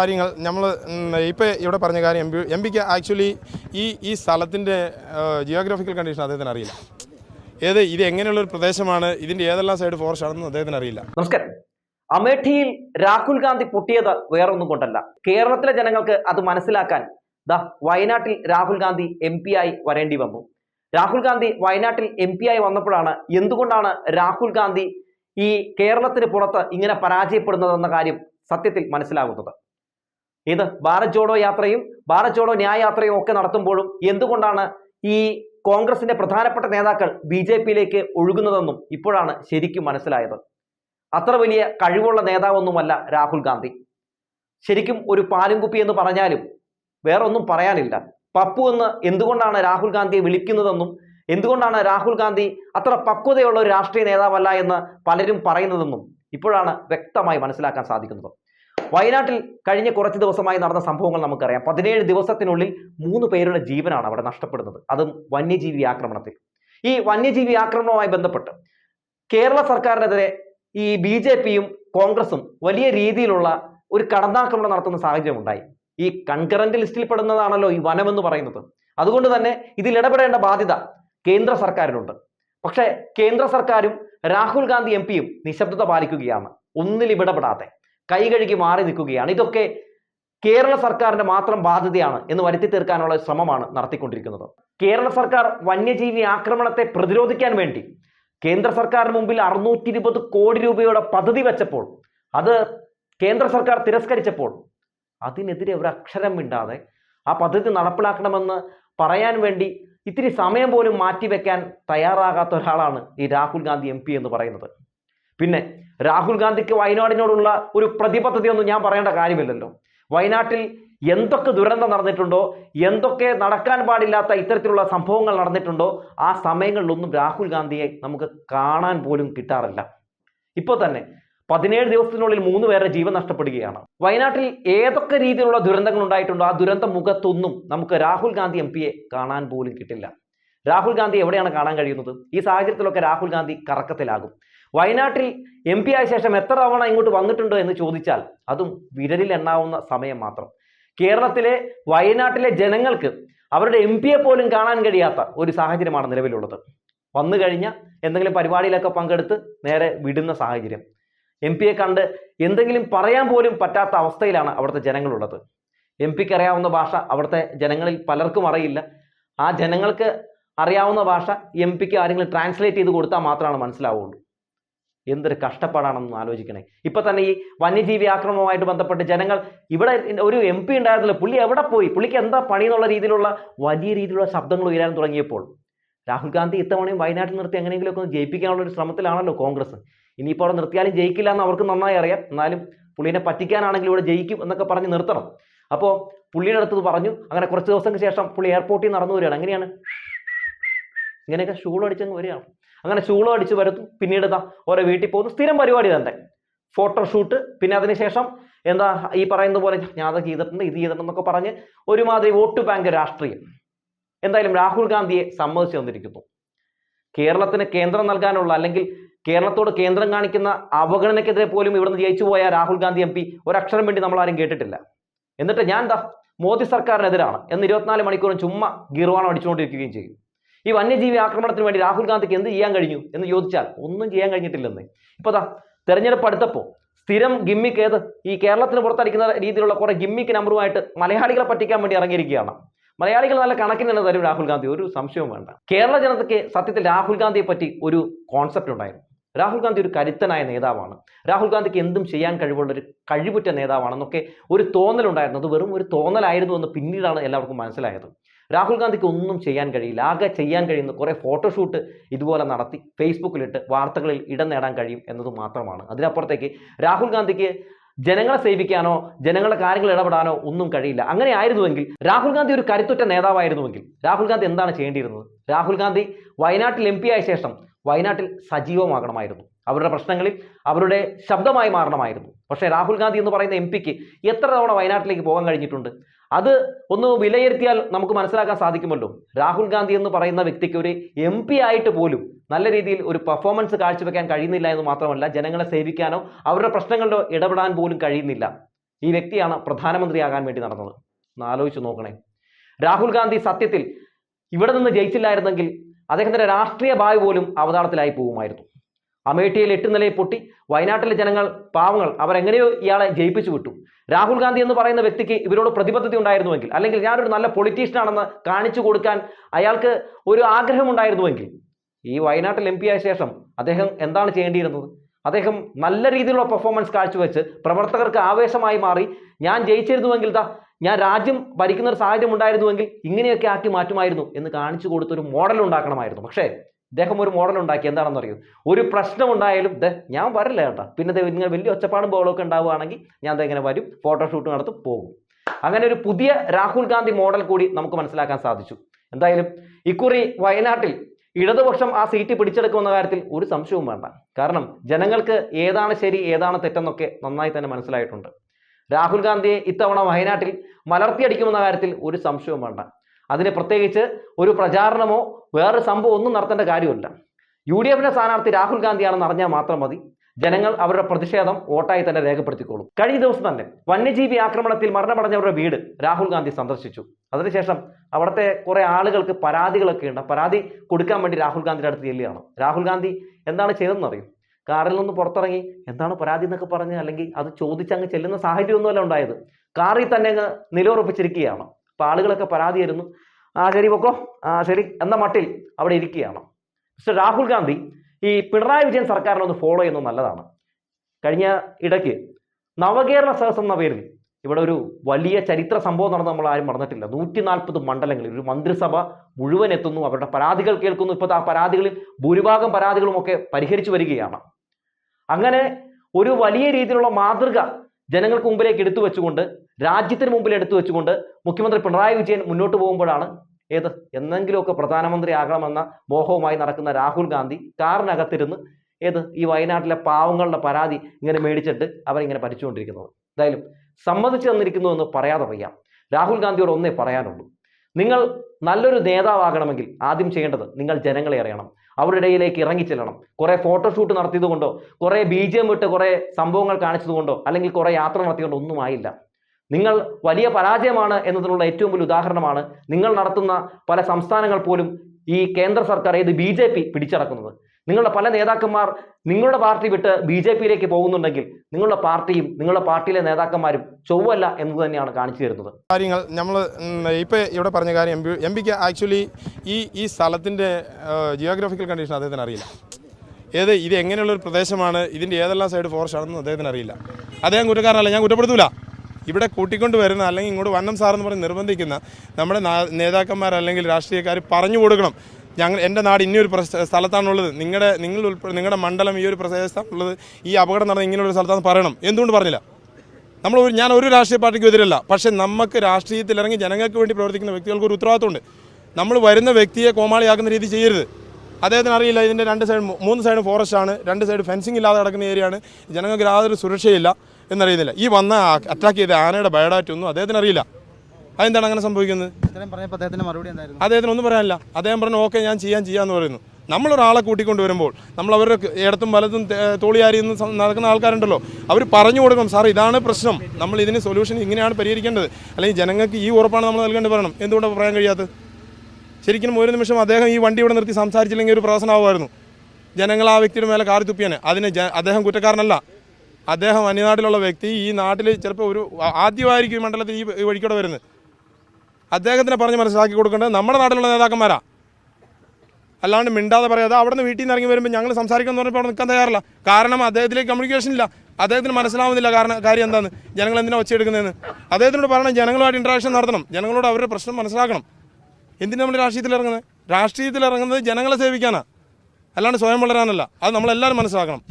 കാര്യങ്ങൾ നമ്മൾ ഇപ്പോൾ ഇവിടെ പറഞ്ഞ കാര്യം എം പി എം പിക്ക് ആക്ച്വലി ഈ ഈ സ്ഥലത്തിന്റെ ജിയോഗ്രാഫിക്കൽ കണ്ടീഷൻ അദ്ദേഹത്തിന് അറിയില്ല. ഏത് ഇത് എങ്ങനെയുള്ളൊരു പ്രദേശമാണ് ഇതിന്റെ ഏതെല്ലാം സൈഡ് ഫോറസ്റ്റ് ആണെന്ന് അദ്ദേഹത്തിന് അറിയില്ല. നമസ്കാരം. അമേഠിയിൽ രാഹുൽ ഗാന്ധി പൊട്ടിയത് വേറൊന്നും കൊണ്ടല്ല. കേരളത്തിലെ ജനങ്ങൾക്ക് അത് മനസ്സിലാക്കാൻ ദാ വയനാട്ടിൽ രാഹുൽ ഗാന്ധി എം ആയി വരേണ്ടി വന്നു. രാഹുൽ ഗാന്ധി വയനാട്ടിൽ എം ആയി വന്നപ്പോഴാണ് എന്തുകൊണ്ടാണ് രാഹുൽ ഗാന്ധി ഈ കേരളത്തിന് പുറത്ത് ഇങ്ങനെ പരാജയപ്പെടുന്നതെന്ന കാര്യം സത്യത്തിൽ മനസ്സിലാകുന്നത്. ഇത് ഭാരത് ജോഡോ യാത്രയും ഭാരത് ജോഡോ ന്യായ യാത്രയും ഒക്കെ നടത്തുമ്പോഴും എന്തുകൊണ്ടാണ് ഈ കോൺഗ്രസിന്റെ പ്രധാനപ്പെട്ട നേതാക്കൾ ബി ജെ പിയിലേക്ക് ഒഴുകുന്നതെന്നും ഇപ്പോഴാണ് ശരിക്കും മനസ്സിലായത്? അത്ര വലിയ കഴിവുള്ള നേതാവൊന്നുമല്ല രാഹുൽ ഗാന്ധി. ശരിക്കും ഒരു പാലും കുപ്പി എന്ന് പറഞ്ഞാലും വേറൊന്നും പറയാനില്ല. പപ്പു എന്ന് എന്തുകൊണ്ടാണ് രാഹുൽ ഗാന്ധിയെ വിളിക്കുന്നതെന്നും എന്തുകൊണ്ടാണ് രാഹുൽ ഗാന്ധി അത്ര പക്വതയുള്ള ഒരു രാഷ്ട്രീയ നേതാവല്ല എന്ന് പലരും പറയുന്നതെന്നും ഇപ്പോഴാണ് വ്യക്തമായി മനസ്സിലാക്കാൻ സാധിക്കുന്നത്. വയനാട്ടിൽ കഴിഞ്ഞ കുറച്ച് ദിവസമായി നടന്ന സംഭവങ്ങൾ നമുക്കറിയാം. പതിനേഴ് ദിവസത്തിനുള്ളിൽ മൂന്ന് പേരുടെ ജീവനാണ് അവിടെ നഷ്ടപ്പെടുന്നത്. അതും വന്യജീവി ആക്രമണത്തിൽ. ഈ വന്യജീവി ആക്രമണവുമായി ബന്ധപ്പെട്ട് കേരള സർക്കാരിനെതിരെ ഈ ബി ജെ പിയും കോൺഗ്രസും വലിയ രീതിയിലുള്ള ഒരു കടന്നാക്രമണം നടത്തുന്ന സാഹചര്യം ഉണ്ടായി ഈ കൺകറന്റ് ലിസ്റ്റിൽ പെടുന്നതാണല്ലോ ഈ വനം എന്ന് പറയുന്നത്. അതുകൊണ്ട് തന്നെ ഇതിൽ ഇടപെടേണ്ട ബാധ്യത കേന്ദ്ര സർക്കാരിനുണ്ട്. പക്ഷേ കേന്ദ്ര സർക്കാരും രാഹുൽ ഗാന്ധി എം പിയും നിശബ്ദത പാലിക്കുകയാണ്. ഒന്നിൽ ഇടപെടാതെ കൈ കഴുകി മാറി നിൽക്കുകയാണ്. ഇതൊക്കെ കേരള സർക്കാരിന്റെ മാത്രം ബാധ്യതയാണ് എന്ന് വരുത്തി തീർക്കാനുള്ള ശ്രമമാണ് നടത്തിക്കൊണ്ടിരിക്കുന്നത്. കേരള സർക്കാർ വന്യജീവി ആക്രമണത്തെ പ്രതിരോധിക്കാൻ വേണ്ടി കേന്ദ്ര സർക്കാരിന് മുമ്പിൽ അറുന്നൂറ്റി ഇരുപത് കോടി രൂപയുടെ പദ്ധതി വെച്ചപ്പോൾ അത് കേന്ദ്ര സർക്കാർ തിരസ്കരിച്ചപ്പോൾ അതിനെതിരെ ഒരു അക്ഷരം മിണ്ടാതെ ആ പദ്ധതി നടപ്പിലാക്കണമെന്ന് പറയാൻ വേണ്ടി ഇത്തിരി സമയം പോലും മാറ്റിവെക്കാൻ തയ്യാറാകാത്ത ഒരാളാണ് ഈ രാഹുൽ ഗാന്ധി എം എന്ന് പറയുന്നത്. പിന്നെ രാഹുൽ ഗാന്ധിക്ക് വയനാടിനോടുള്ള ഒരു പ്രതിബദ്ധതയൊന്നും ഞാൻ പറയേണ്ട കാര്യമില്ലല്ലോ. വയനാട്ടിൽ എന്തൊക്കെ ദുരന്തം നടന്നിട്ടുണ്ടോ എന്തൊക്കെ നടക്കാൻ പാടില്ലാത്ത ഇത്തരത്തിലുള്ള സംഭവങ്ങൾ നടന്നിട്ടുണ്ടോ ആ സമയങ്ങളിലൊന്നും രാഹുൽ ഗാന്ധിയെ നമുക്ക് കാണാൻ പോലും കിട്ടാറില്ല. ഇപ്പോൾ തന്നെ പതിനേഴ് ദിവസത്തിനുള്ളിൽ മൂന്ന് പേരുടെ ജീവൻ നഷ്ടപ്പെടുകയാണ്. വയനാട്ടിൽ ഏതൊക്കെ രീതിയിലുള്ള ദുരന്തങ്ങൾ ഉണ്ടായിട്ടുണ്ടോ ആ ദുരന്ത മുഖത്തൊന്നും നമുക്ക് രാഹുൽ ഗാന്ധി എം കാണാൻ പോലും കിട്ടില്ല. രാഹുൽ ഗാന്ധി എവിടെയാണ് കാണാൻ കഴിയുന്നത്? ഈ സാഹചര്യത്തിലൊക്കെ രാഹുൽ ഗാന്ധി കറക്കത്തിലാകും. വയനാട്ടിൽ എം പി ആയ ശേഷം എത്ര തവണ ഇങ്ങോട്ട് വന്നിട്ടുണ്ടോ എന്ന് ചോദിച്ചാൽ അതും വിരലിൽ എണ്ണാവുന്ന സമയം മാത്രം. കേരളത്തിലെ വയനാട്ടിലെ ജനങ്ങൾക്ക് അവരുടെ എം പിയെ പോലും കാണാൻ കഴിയാത്ത ഒരു സാഹചര്യമാണ് നിലവിലുള്ളത്. വന്നു കഴിഞ്ഞ എന്തെങ്കിലും പരിപാടിയിലൊക്കെ പങ്കെടുത്ത് നേരെ വിടുന്ന സാഹചര്യം. എം പിയെ കണ്ട് എന്തെങ്കിലും പറയാൻ പോലും പറ്റാത്ത അവസ്ഥയിലാണ് അവിടുത്തെ ജനങ്ങളുള്ളത്. എം പിക്ക് അറിയാവുന്ന ഭാഷ അവിടുത്തെ ജനങ്ങളിൽ പലർക്കും അറിയില്ല. ആ ജനങ്ങൾക്ക് അറിയാവുന്ന ഭാഷ എം പിക്ക് ആരെങ്കിലും ട്രാൻസ്ലേറ്റ് ചെയ്ത് കൊടുത്താൽ മാത്രമാണ് മനസ്സിലാവുള്ളൂ. എന്തൊരു കഷ്ടപ്പാടാണെന്ന് ആലോചിക്കണേ. ഇപ്പൊ തന്നെ ഈ വന്യജീവി ആക്രമണവുമായിട്ട് ബന്ധപ്പെട്ട് ജനങ്ങൾ ഇവിടെ ഒരു എം പി ഉണ്ടായിരുന്നില്ല പുള്ളി എവിടെ പോയി? പുള്ളിക്ക് എന്താ പണി എന്നുള്ള രീതിയിലുള്ള വലിയ രീതിയിലുള്ള ശബ്ദങ്ങൾ ഉയരാൻ തുടങ്ങിയപ്പോൾ രാഹുൽ ഗാന്ധി ഇത്തവണയും വയനാട്ടിൽ നിർത്തി എങ്ങനെയെങ്കിലുമൊക്കെ ഒന്ന് ജയിപ്പിക്കാനുള്ള ഒരു ശ്രമത്തിലാണല്ലോ കോൺഗ്രസ്. ഇനിയിപ്പോൾ അവിടെ നിർത്തിയാലും ജയിക്കില്ല എന്ന് അവർക്ക് നന്നായി അറിയാം. എന്നാലും പുള്ളിനെ പറ്റിക്കാനാണെങ്കിൽ ഇവിടെ ജയിക്കും എന്നൊക്കെ പറഞ്ഞ് നിർത്തണം. അപ്പോൾ പുള്ളിയുടെ അടുത്ത് പറഞ്ഞു. അങ്ങനെ കുറച്ച് ദിവസങ്ങൾക്ക് ശേഷം പുള്ളി എയർപോർട്ടിൽ നടന്നു വരികയാണ്. എങ്ങനെയാണ്? ഇങ്ങനെയൊക്കെ ഷൂൾ അടിച്ചങ്ങ് വരികയാണ് അങ്ങനെ ഷൂളും അടിച്ച് വരത്തും പിന്നീട് എന്താ ഓരോ വീട്ടിൽ പോകുന്നു. സ്ഥിരം പരിപാടി തന്നെ ഫോട്ടോഷൂട്ട് പിന്നെ അതിനുശേഷം എന്താ ഈ പറയുന്ന പോലെ ഞാൻ അതൊക്കെ ചെയ്തിട്ടുണ്ട് ഇത് ചെയ്തിട്ടുണ്ടെന്നൊക്കെ പറഞ്ഞ് ഒരുമാതിരി വോട്ട് ബാങ്ക് രാഷ്ട്രീയം. എന്തായാലും രാഹുൽ ഗാന്ധിയെ സമ്മതിച്ചു വന്നിരിക്കുന്നു കേരളത്തിന് കേന്ദ്രം നൽകാനുള്ള അല്ലെങ്കിൽ കേരളത്തോട് കേന്ദ്രം കാണിക്കുന്ന അവഗണനയ്ക്കെതിരെ പോലും ഇവിടുന്ന് ജയിച്ചു പോയ രാഹുൽ ഗാന്ധി എം പി ഒരക്ഷരം വേണ്ടി നമ്മൾ ആരും കേട്ടിട്ടില്ല. എന്നിട്ട് ഞാൻ എന്താ മോദി സർക്കാരിനെതിരാണ്. എന്ന് ഇരുപത്തിനാല് മണിക്കൂറും ചുമ്മാ ഗീർവാണം അടിച്ചുകൊണ്ടിരിക്കുകയും ചെയ്യും. ഈ വന്യജീവി ആക്രമണത്തിന് വേണ്ടി രാഹുൽ ഗാന്ധിക്ക് എന്ത് ചെയ്യാൻ കഴിഞ്ഞു എന്ന് ചോദിച്ചാൽ ഒന്നും ചെയ്യാൻ കഴിഞ്ഞിട്ടില്ലെന്ന്. ഇപ്പൊ ദാ തെരഞ്ഞെടുപ്പ് അടുത്തപ്പോൾ സ്ഥിരം ഗിമ്മിക്ക് ഏത് ഈ കേരളത്തിന് പുറത്തടിക്കുന്ന രീതിയിലുള്ള കുറെ ഗിമ്മിക്ക് നമ്പറുമായിട്ട് മലയാളികളെ പറ്റിക്കാൻ വേണ്ടി ഇറങ്ങിയിരിക്കുകയാണ്. മലയാളികൾ നല്ല കണക്കിന് തന്നെ തരും രാഹുൽ ഗാന്ധി. ഒരു സംശയവും വേണ്ട. കേരള ജനതയ്ക്ക് സത്യത്തിൽ രാഹുൽ ഗാന്ധിയെ പറ്റി ഒരു കോൺസെപ്റ്റ് ഉണ്ടായിരുന്നു. രാഹുൽ ഗാന്ധി ഒരു കരുത്തനായ നേതാവാണ്. രാഹുൽ ഗാന്ധിക്ക് എന്തും ചെയ്യാൻ കഴിവുള്ള ഒരു കഴിവുറ്റ നേതാവാണെന്നൊക്കെ ഒരു തോന്നലുണ്ടായിരുന്നു. അത് വെറും ഒരു തോന്നലായിരുന്നു എന്ന് പിന്നീടാണ് എല്ലാവർക്കും മനസ്സിലായത്. രാഹുൽ ഗാന്ധിക്ക് ഒന്നും ചെയ്യാൻ കഴിയില്ല. ആകെ ചെയ്യാൻ കഴിയുന്ന കുറേ ഫോട്ടോഷൂട്ട് ഇതുപോലെ നടത്തി ഫേസ്ബുക്കിലിട്ട് വാർത്തകളിൽ ഇടം നേടാൻ കഴിയും എന്നത് മാത്രമാണ്. അതിനപ്പുറത്തേക്ക് രാഹുൽ ഗാന്ധിക്ക് ജനങ്ങളെ സേവിക്കാനോ ജനങ്ങളുടെ കാര്യങ്ങൾ ഇടപെടാനോ ഒന്നും കഴിയില്ല. അങ്ങനെ ആയിരുന്നുവെങ്കിൽ രാഹുൽ ഗാന്ധി ഒരു കരുത്തുറ്റ നേതാവായിരുന്നുവെങ്കിൽ രാഹുൽ ഗാന്ധി എന്താണ് ചെയ്യേണ്ടിയിരുന്നത്? രാഹുൽ ഗാന്ധി വയനാട്ടിൽ എം ആയ ശേഷം വയനാട്ടിൽ സജീവമാകണമായിരുന്നു. അവരുടെ പ്രശ്നങ്ങളിൽ അവരുടെ ശബ്ദമായി മാറണമായിരുന്നു. പക്ഷേ രാഹുൽ ഗാന്ധി എന്ന് പറയുന്ന എം പിക്ക് എത്ര തവണ വയനാട്ടിലേക്ക് പോകാൻ കഴിഞ്ഞിട്ടുണ്ട്? അത് ഒന്ന് വിലയിരുത്തിയാൽ നമുക്ക് മനസ്സിലാക്കാൻ സാധിക്കുമല്ലോ. രാഹുൽ ഗാന്ധി എന്ന് പറയുന്ന വ്യക്തിക്ക് ഒരു എം പി ആയിട്ട് പോലും നല്ല രീതിയിൽ ഒരു പെർഫോമൻസ് കാഴ്ചവെക്കാൻ കഴിയുന്നില്ല എന്ന് മാത്രമല്ല ജനങ്ങളെ സേവിക്കാനോ അവരുടെ പ്രശ്നങ്ങളിലോ ഇടപെടാൻ പോലും കഴിയുന്നില്ല. ഈ വ്യക്തിയാണ് പ്രധാനമന്ത്രിയാകാൻ വേണ്ടി നടന്നത്. ഒന്ന് ആലോചിച്ച് നോക്കണേ. രാഹുൽ ഗാന്ധി സത്യത്തിൽ ഇവിടെ നിന്ന് ജയിച്ചില്ലായിരുന്നെങ്കിൽ അദ്ദേഹത്തിന്റെ രാഷ്ട്രീയ ഭാവി പോലും അവതാളത്തിലായി പോകുമായിരുന്നു. അമേഠിയിൽ എട്ട് നിലയിൽ പൊട്ടി വയനാട്ടിലെ ജനങ്ങൾ പാവങ്ങൾ അവരെങ്ങനെയോ ഇയാളെ ജയിപ്പിച്ചു വിട്ടു. രാഹുൽ ഗാന്ധി എന്ന് പറയുന്ന വ്യക്തിക്ക് ഇവരോട് പ്രതിബദ്ധത ഉണ്ടായിരുന്നുവെങ്കിൽ അല്ലെങ്കിൽ ഞാനൊരു നല്ല പൊളിറ്റീഷ്യൻ ആണെന്ന് കാണിച്ചു കൊടുക്കാൻ അയാൾക്ക് ഒരു ആഗ്രഹം ഉണ്ടായിരുന്നുവെങ്കിൽ ഈ വയനാട്ടിൽ എം പി ആയ ശേഷം അദ്ദേഹം എന്താണ് ചെയ്യേണ്ടിയിരുന്നത്? അദ്ദേഹം നല്ല രീതിയിലുള്ള പെർഫോമൻസ് കാഴ്ചവെച്ച് പ്രവർത്തകർക്ക് ആവേശമായി മാറി ഞാൻ ജയിച്ചിരുന്നുവെങ്കിൽ ദാ ഞാൻ രാജ്യം ഭരിക്കുന്ന ഒരു സാഹചര്യം ഉണ്ടായിരുന്നുവെങ്കിൽ ഇങ്ങനെയൊക്കെ ആക്കി മാറ്റുമായിരുന്നു എന്ന് കാണിച്ചു കൊടുത്തൊരു മോഡൽ ഉണ്ടാക്കണമായിരുന്നു. പക്ഷേ ഇദ്ദേഹം ഒരു മോഡൽ ഉണ്ടാക്കി. എന്താണെന്ന് അറിയൂ? ഒരു പ്രശ്നം ഉണ്ടായാലും ദേ ഞാൻ വരില്ല കേട്ടോ. പിന്നെ ഇങ്ങനെ വലിയ ഒച്ചപ്പാടും ബോളൊക്കെ ഉണ്ടാവുകയാണെങ്കിൽ ഞാൻ ഇങ്ങനെ വരും ഫോട്ടോഷൂട്ട് നടത്തും പോകും. അങ്ങനെ ഒരു പുതിയ രാഹുൽ ഗാന്ധി മോഡൽ കൂടി നമുക്ക് മനസ്സിലാക്കാൻ സാധിച്ചു. എന്തായാലും ഇക്കുറി വയനാട്ടിൽ ഇടതുപക്ഷം ആ സീറ്റ് പിടിച്ചെടുക്കുമെന്ന കാര്യത്തിൽ ഒരു സംശയവും വേണ്ട. കാരണം ജനങ്ങൾക്ക് ഏതാണ് ശരി ഏതാണ് തെറ്റെന്നൊക്കെ നന്നായി തന്നെ മനസ്സിലായിട്ടുണ്ട്. രാഹുൽ ഗാന്ധിയെ ഇത്തവണ വയനാട്ടിൽ മലർത്തിയടിക്കുമെന്ന കാര്യത്തിൽ ഒരു സംശയവും വേണ്ട. അതിന് പ്രത്യേകിച്ച് ഒരു പ്രചാരണമോ വേറൊരു സംഭവം ഒന്നും നടത്തേണ്ട കാര്യമില്ല. യു ഡി എഫിന്റെ സ്ഥാനാർത്ഥി രാഹുൽ ഗാന്ധിയാണെന്ന് അറിഞ്ഞാൽ മാത്രം മതി. ജനങ്ങൾ അവരുടെ പ്രതിഷേധം വോട്ടായി തന്നെ രേഖപ്പെടുത്തിക്കോളും. കഴിഞ്ഞ ദിവസം തന്നെ വന്യജീവി ആക്രമണത്തിൽ മരണമടഞ്ഞവരുടെ വീട് രാഹുൽ ഗാന്ധി സന്ദർശിച്ചു. അതിനുശേഷം അവിടുത്തെ കുറെ ആളുകൾക്ക് പരാതികളൊക്കെ ഉണ്ട്. പരാതി കൊടുക്കാൻ വേണ്ടി രാഹുൽ ഗാന്ധിയുടെ അടുത്ത് ചെല്ലുകയാണ്. രാഹുൽ ഗാന്ധി എന്താണ് ചെയ്തതെന്ന് അറിയും കാറിൽ നിന്ന് പുറത്തിറങ്ങി എന്താണ് പരാതി എന്നൊക്കെ പറഞ്ഞ് അല്ലെങ്കിൽ അത് ചോദിച്ച് അങ്ങ് ചെല്ലുന്ന സാഹചര്യമൊന്നുമല്ല ഉണ്ടായത്. കാറിൽ തന്നെ അങ്ങ് നിലയുറപ്പിച്ചിരിക്കുകയാണ്. അപ്പോൾ ആളുകളൊക്കെ പരാതി ആയിരുന്നു ആ ശരി പൊക്കോ. ആ ശരി എന്ന മട്ടിൽ അവിടെ ഇരിക്കുകയാണ്. മിസ്റ്റർ രാഹുൽ ഗാന്ധി ഈ പിണറായി വിജയൻ സർക്കാരിനെ ഒന്ന് ഫോളോ ചെയ്യുന്നത് നല്ലതാണ്. കഴിഞ്ഞ ഇടയ്ക്ക് നവകേരള സദസ് എന്ന പേരിൽ ഇവിടെ ഒരു വലിയ ചരിത്ര സംഭവം നടന്ന് നമ്മൾ ആരും മറന്നിട്ടില്ല. നൂറ്റി നാൽപ്പത് മണ്ഡലങ്ങളിൽ ഒരു മന്ത്രിസഭ മുഴുവൻ എത്തുന്നു. അവരുടെ പരാതികൾ കേൾക്കുന്നു. ഇപ്പോൾ ആ പരാതികളിൽ ഭൂരിഭാഗം പരാതികളും ഒക്കെ പരിഹരിച്ചു വരികയാണ്. അങ്ങനെ ഒരു വലിയ രീതിയിലുള്ള മാതൃക ജനങ്ങൾക്ക് മുമ്പിലേക്ക് എടുത്തു വെച്ചുകൊണ്ട് രാജ്യത്തിന് മുമ്പിൽ എടുത്തു വെച്ചുകൊണ്ട് മുഖ്യമന്ത്രി പിണറായി വിജയൻ മുന്നോട്ട് പോകുമ്പോഴാണ് ഏത് എന്നെങ്കിലുമൊക്കെ പ്രധാനമന്ത്രി ആകണമെന്ന മോഹവുമായി നടക്കുന്ന രാഹുൽ ഗാന്ധി കാറിനകത്തിരുന്ന് ഏത് ഈ വയനാട്ടിലെ പാവങ്ങളുടെ പരാതി ഇങ്ങനെ മേടിച്ചിട്ട് അവരിങ്ങനെ ഭരിച്ചുകൊണ്ടിരിക്കുന്നത്. എന്തായാലും സമ്മതിച്ചു തന്നിരിക്കുന്നു എന്ന് പറയാതെ വയ്യ രാഹുൽ ഗാന്ധിയോട് ഒന്നേ പറയാനുള്ളൂ. നിങ്ങൾ നല്ലൊരു നേതാവാകണമെങ്കിൽ ആദ്യം ചെയ്യേണ്ടത് നിങ്ങൾ ജനങ്ങളെ അറിയണം. അവരുടെ ഇടയിലേക്ക് ഇറങ്ങിച്ചെല്ലണം കുറെ ഫോട്ടോഷൂട്ട് നടത്തിയത് കൊണ്ടോ കുറെ ബി ജി എം വിട്ട് കുറെ സംഭവങ്ങൾ കാണിച്ചതുകൊണ്ടോ അല്ലെങ്കിൽ കുറെ യാത്ര നടത്തിയതുകൊണ്ടോ ഒന്നും ആയില്ല. നിങ്ങൾ വലിയ പരാജയമാണ് എന്നതിനുള്ള ഏറ്റവും വലിയ ഉദാഹരണമാണ് നിങ്ങൾ നടത്തുന്ന പല സംസ്ഥാനങ്ങൾ പോലും ഈ കേന്ദ്ര സർക്കാർ ഏത് ബി ജെ പി പിടിച്ചടക്കുന്നത്. നിങ്ങളുടെ പല നേതാക്കന്മാർ നിങ്ങളുടെ പാർട്ടി വിട്ട് ബി ജെ പിയിലേക്ക് പോകുന്നുണ്ടെങ്കിൽ നിങ്ങളുടെ പാർട്ടിയും നിങ്ങളുടെ പാർട്ടിയിലെ നേതാക്കന്മാരും ചൊവ്വല്ല എന്ന് തന്നെയാണ് കാണിച്ചു തരുന്നത്. കാര്യങ്ങൾ നമ്മൾ ഇപ്പോൾ ഇവിടെ പറഞ്ഞ കാര്യം എം പിക്ക് ആക്ച്വലി ഈ ഈ സ്ഥലത്തിന്റെ ജിയോഗ്രാഫിക്കൽ കണ്ടീഷൻ അദ്ദേഹത്തിന് അറിയില്ല. ഏത് ഇത് എങ്ങനെയുള്ളൊരു പ്രദേശമാണ് ഇതിന്റെ ഏതെല്ലാം സൈഡ് ഫോറസ്റ്റ് ആണെന്ന് അദ്ദേഹത്തിന് അറിയില്ല. അദ്ദേഹം കുറ്റക്കാരനല്ല ഞാൻ കുറ്റപ്പെടുത്തൂല. ഇവിടെ കൂട്ടിക്കൊണ്ട് വരുന്ന അല്ലെങ്കിൽ ഇങ്ങോട്ട് വന്നം സാറെന്ന് പറഞ്ഞ് നിർബന്ധിക്കുന്ന നമ്മുടെ നേതാക്കന്മാർ അല്ലെങ്കിൽ രാഷ്ട്രീയക്കാർ പറഞ്ഞു കൊടുക്കണം. ഞങ്ങൾ എന്റെ നാട് ഇനിയൊരു സ്ഥലത്താണുള്ളത്. നിങ്ങളുടെ നിങ്ങൾ ഉൾപ്പെടെ നിങ്ങളുടെ മണ്ഡലം ഈ ഒരു പ്രദേശത്താണുള്ളത്. ഈ അപകടം നടന്ന ഇങ്ങനെയൊരു സ്ഥലത്താണെന്ന് പറയണം. എന്തുകൊണ്ട് പറഞ്ഞില്ല? നമ്മൾ ഞാൻ ഒരു രാഷ്ട്രീയ പാർട്ടിക്കും എതിരല്ല. പക്ഷേ നമുക്ക് രാഷ്ട്രീയത്തിൽ ഇറങ്ങി ജനങ്ങൾക്ക് വേണ്ടി പ്രവർത്തിക്കുന്ന വ്യക്തികൾക്ക് ഒരു ഉത്തരവാദിത്തമുണ്ട് നമ്മൾ വരുന്ന വ്യക്തിയെ കോമാളിയാക്കുന്ന രീതി ചെയ്യരുത്. അദ്ദേഹത്തിന് അറിയില്ല ഇതിന്റെ രണ്ട് സൈഡ് മൂന്ന് സൈഡ് ഫോറസ്റ്റ് ആണ്. രണ്ട് സൈഡ് ഫെൻസിംഗ് ഇല്ലാതെ കിടക്കുന്ന ഏരിയയാണ് ജനങ്ങൾക്ക് യാതൊരു സുരക്ഷയില്ല. എന്നറിയുന്നില്ല. ഈ വന്ന അറ്റാക്ക് ചെയ്ത ആനയുടെ ബയോഡാറ്റ ഒന്നും അദ്ദേഹത്തിന് അറിയില്ല. അതെന്താണ് അങ്ങനെ സംഭവിക്കുന്നത്? അദ്ദേഹത്തിന് ഒന്നും പറയാനില്ല. അദ്ദേഹം പറഞ്ഞു ഓക്കെ ഞാൻ ചെയ്യാൻ ചെയ്യാന്ന് പറയുന്നു. നമ്മളൊരാളെ കൂട്ടിക്കൊണ്ട് വരുമ്പോൾ നമ്മൾ അവരുടെ ഇടത്തും വലത്തും തോളിയാരി നടക്കുന്ന ആൾക്കാരുണ്ടല്ലോ. അവർ പറഞ്ഞു കൊടുക്കണം സാർ ഇതാണ് പ്രശ്നം. നമ്മൾ ഇതിന് സൊല്യൂഷൻ ഇങ്ങനെയാണ് പരിഹരിക്കേണ്ടത്. അല്ലെങ്കിൽ ജനങ്ങൾക്ക് ഈ ഉറപ്പാണ് നമ്മൾ നൽകേണ്ടി പറയണം എന്തുകൊണ്ടാണ് പറയാൻ കഴിയാത്തത്? ശരിക്കും ഒരു നിമിഷം അദ്ദേഹം ഈ വണ്ടി ഇവിടെ നിർത്തി സംസാരിച്ചില്ലെങ്കിൽ ഒരു പ്രശ്നമാവുമായിരുന്നു ജനങ്ങൾ ആ വ്യക്തിയുടെ മേലെ കാറി തുപ്പിയാണ് അതിന് അദ്ദേഹം കുറ്റക്കാരനല്ല. അദ്ദേഹം അന്യനാട്ടിലുള്ള വ്യക്തി. ഈ നാട്ടിൽ ചിലപ്പോൾ ഒരു ആദ്യമായിരിക്കും ഈ മണ്ഡലത്തിൽ ഈ വഴിക്കൂടെ വരുന്നത്. അദ്ദേഹത്തിനെ പറഞ്ഞ് മനസ്സിലാക്കി കൊടുക്കേണ്ടത് നമ്മുടെ നാട്ടിലുള്ള നേതാക്കന്മാരാ. അല്ലാണ്ട് മിണ്ടാതെ പറയാതെ അവിടെ നിന്ന് വീട്ടിൽ നിന്ന് ഇറങ്ങി വരുമ്പോൾ ഞങ്ങൾ സംസാരിക്കാൻ പറഞ്ഞപ്പോൾ അവിടെ നിൽക്കാൻ തയ്യാറില്ല. കാരണം അദ്ദേഹത്തിലേക്ക് കമ്മ്യൂണിക്കേഷൻ ഇല്ല. അദ്ദേഹത്തിന് മനസ്സിലാവുന്നില്ല കാരണം കാര്യം എന്താണ് ജനങ്ങൾ എന്തിനാ ഒച്ചയെടുക്കുന്നതെന്ന് അദ്ദേഹത്തിനോട് പറയണം ജനങ്ങളുമായിട്ട് ഇൻട്രാക്ഷൻ നടത്തണം. ജനങ്ങളോട് അവരുടെ പ്രശ്നം മനസ്സിലാക്കണം. എന്തിനാണ് നമ്മൾ രാഷ്ട്രീയത്തിൽ ഇറങ്ങുന്നത്? രാഷ്ട്രീയത്തിൽ ഇറങ്ങുന്നത് ജനങ്ങളെ സേവിക്കാനാണ് അല്ലാണ്ട് സ്വയം വളരാനല്ല. അത് നമ്മളെല്ലാവരും മനസ്സിലാക്കണം.